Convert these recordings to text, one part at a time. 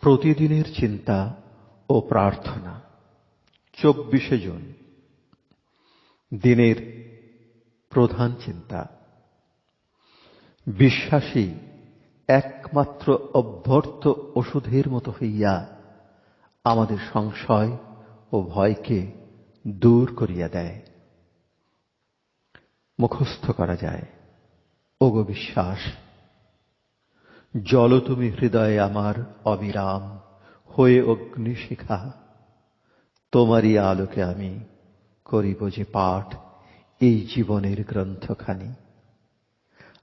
প্রতিদিনের চিন্তা ও প্রার্থনা। চব্বিশে জুন। দিনের প্রধান চিন্তা। বিশ্বাসী একমাত্র অভ্যর্থ ওষুধের মতো হইয়া আমাদের সংশয় ও ভয়কে দূর করিয়া দেয়। মুখস্থ করা যায়। ওগো বিশ্বাস জল তুমি হৃদয়ে আমার অবিরাম, হয়ে অগ্নিশিখা। তোমারই আলোকে আমি করিব যে পাঠ এই জীবনের গ্রন্থখানি।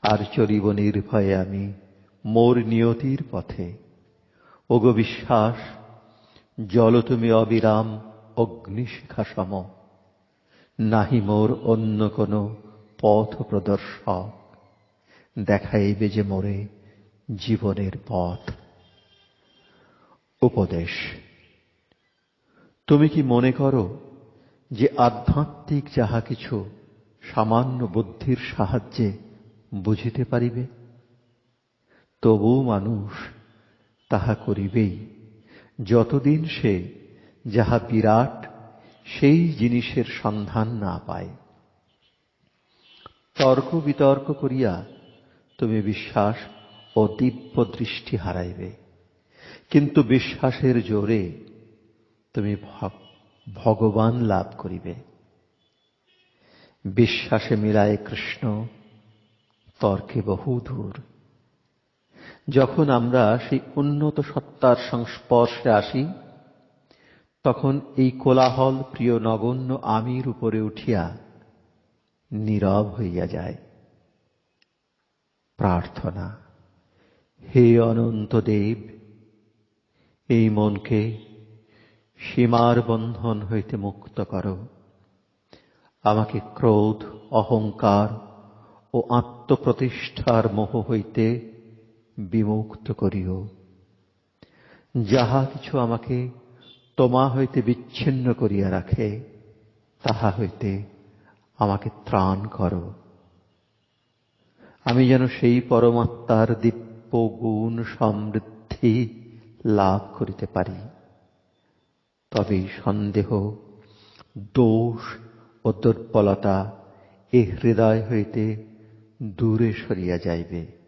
আর চলিব নির্ভয়ে আমি মোর নিয়তির পথে। ওগো বিশ্বাস, জল তুমি অবিরাম অগ্নিশিখা সম নাহি মোর অন্য কোনো পথ প্রদর্শক দেখাইবে যে মোরে জীবনের পথ। উপদেশ। তুমি কি মনে করো যে আধ্যাত্মিক যাহা কিছু সামান্য বুদ্ধির সাহায্যে বুঝিতে পারিবে? তবু মানুষ তাহা করিবেই। যতদিন সে যাহা বিরাট, সেই জিনিসের সন্ধান না পায়। তর্ক বিতর্ক করিয়া তুমি বিশ্বাস ও দিব্য দৃষ্টি হারাইবে। কিন্তু বিশ্বাসের জোরে তুমি ভগবান লাভ করিবে। বিশ্বাসে মিলায় কৃষ্ণ, তর্কে বহু দূর। যখন আমরা সেই উন্নত সত্তার সংস্পর্শে আসি, তখন এই কোলাহল প্রিয় নগণ্য আমির উপরে উঠিয়া নীরব হইয়া যায়। প্রার্থনা। হে অনন্ত দেব, এই মনকে সীমার বন্ধন হইতে মুক্ত করো। আমাকে ক্রোধ, অহংকার ও আত্মপ্রতিষ্ঠার মোহ হইতে বিমুক্ত করিও। যাহা কিছু আমাকে তোমা হইতে বিচ্ছিন্ন করিয়া রাখে, তাহা হইতে আমাকে ত্রাণ করো। আমি যেন সেই পরমাত্মার দিব্য গুণ সমৃদ্ধি লাভ করিতে পারি। তবে সন্দেহ, দোষ ও দুর্বলতা এ হৃদয় হইতে দূরে সরিয়া যাইবে।